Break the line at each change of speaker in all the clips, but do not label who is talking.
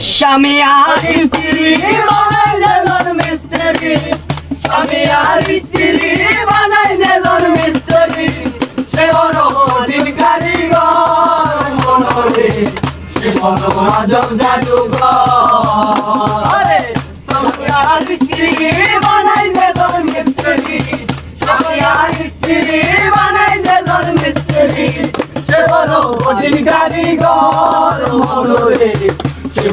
স্বামী আর স্ত্রী, বানাই যেজন মিস্ত্রি। স্বামী আর স্ত্রী, বানাই যেজন মিস্ত্রি। সে বড় দিন কারিগর মনোরে সে বড় আজব জাদুঘর। আরে, স্বামী আর স্ত্রী, বানাই যেজন মিস্ত্রি। স্বামী আর কারিগর মনোরে সে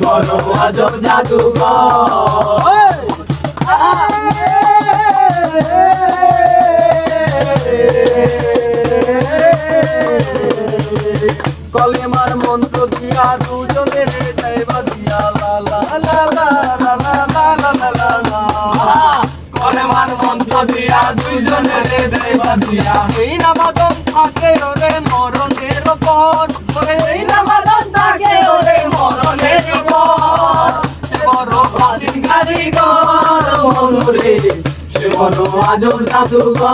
কলেমার মন্ত্র দিয়া দুজনের দেবা দিয়া লা লা লা লা লা লা লা লা লা লা।
কলেমার মন্ত্র দেবা দিয়া
এই নামাদন থাকে ওরে মরণের পর এই নামাদন
মনুরে, সে আজব জাদুঘর।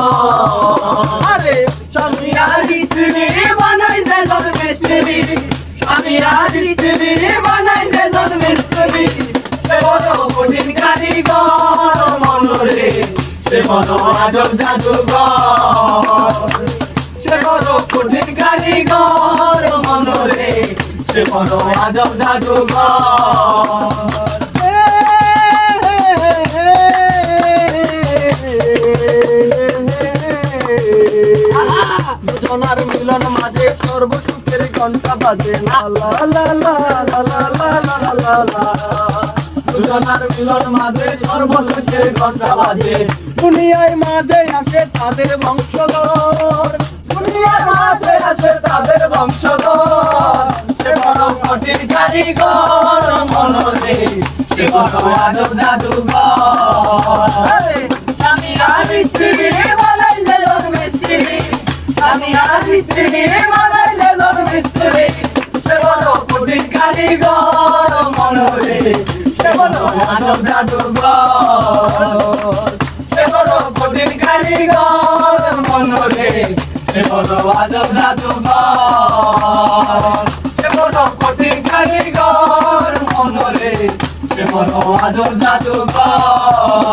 আরে
স্বামী আর স্ত্রী বানাই যে জল মিস্ত্রি স্বামী আর স্ত্রী বানাই যে জল মিস্ত্রি সে বড় কঠিন কারিগর মনুরে, সে বড় আজব জাদুঘর। সে বড় কঠিন কারিগর মনুরে, সে বড় আজব জাদুঘর।
দুজনার মিলন মাঝে সর্বসুখের ঘণ্টা বাজে লা লা লা লা লা লা লা লা লা লা লা।
দুজনার মিলন মাঝে সর্বশেষের ঘণ্টা বাজে
দুনিয়ায় মাঝে আসে তাদের বংশধর দুনিয়ার মাঝে আসে তাদের বংশধর
সে বড় কঠিন কারিগর মনরে সে বড় আদব জাদুঘর
আরে,
আমি আর আমি আজ মিস্ত্রি মাদার লেলন মিস্ত্রি। সে বড় কঠিন কারিগর মনোরে সে বড় মানব জাদুঘর সে বড় কঠিন কারিগর মনোরে সে বড় মানব জাদুঘর সে বড় কঠিন কারিগর মনোরে সে বড় মানব জাদুঘর